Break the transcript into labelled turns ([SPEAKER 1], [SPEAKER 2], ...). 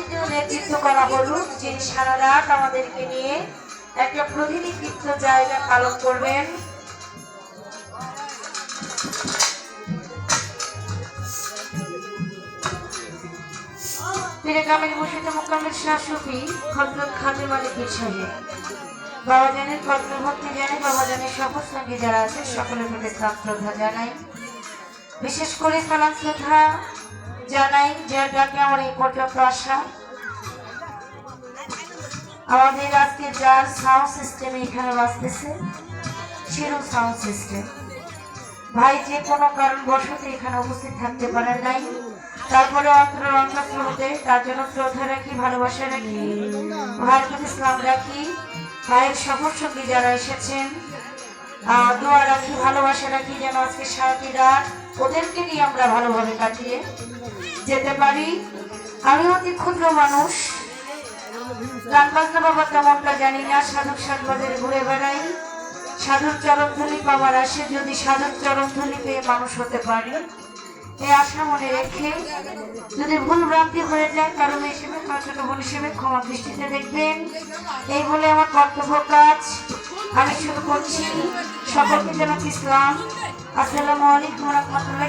[SPEAKER 1] অতিথিও নেতৃত্ব করা হলো যিনি সারা রাত আমাদেরকে নিয়ে একটা প্রতিনিধিত্ব জায়গা পালন করবেন। পত্রভক্তি জানে সফর সঙ্গে যারা আছে, সকলের প্রতি জানাই। বিশেষ করে সালাম শ্রদ্ধা জানাই যার ডাকে আমার এই পর্যন্ত আসা আমাদের আজকে যার সাউন্ড সিস্টেম এখানে বাজতেছে চিরু সাউন্ড সিস্টেম ভাই, যে কোনো কারণবশত এখানে উপস্থিত থাকতে পারেন নাই। তারপরে অন্তর অন্তঃস্রোতে তার জন্য শ্রদ্ধা রাখি, ভালোবাসা রাখি ভাইয়ের প্রতি ইসলাম রাখি। ভাইয়ের সফর সঙ্গী যারা এসেছেন দোয়া রাখি, ভালোবাসা রাখি যেন আজকে সারাটি রাত ওদেরকে নিয়ে আমরা ভালোভাবে কাটিয়ে যেতে পারি। আমি অতি ক্ষুদ্র মানুষ। গান বাজনা বাবা তেমনটা জানি না, সাধক সাধবাদের ঘুরে বেড়াই। সাধুর চরণধ্বনি পাওয়ার আসে, যদি সাধুর চরণধ্বনি পেয়ে মানুষ হতে পারি। এই আশা মনে রেখে যদি ভুল ভ্রান্তি হয়ে যায়, কারণ হিসেবে কারও ছোট বোন হিসেবে ক্ষমা দৃষ্টিতে দেখবেন। এই বলে আমার কর্তব্য কাজ। আমি শুধু বলছি সকলকে যেন ইসলাম আসসালামু আলাইকুম রহমতুল্লাহ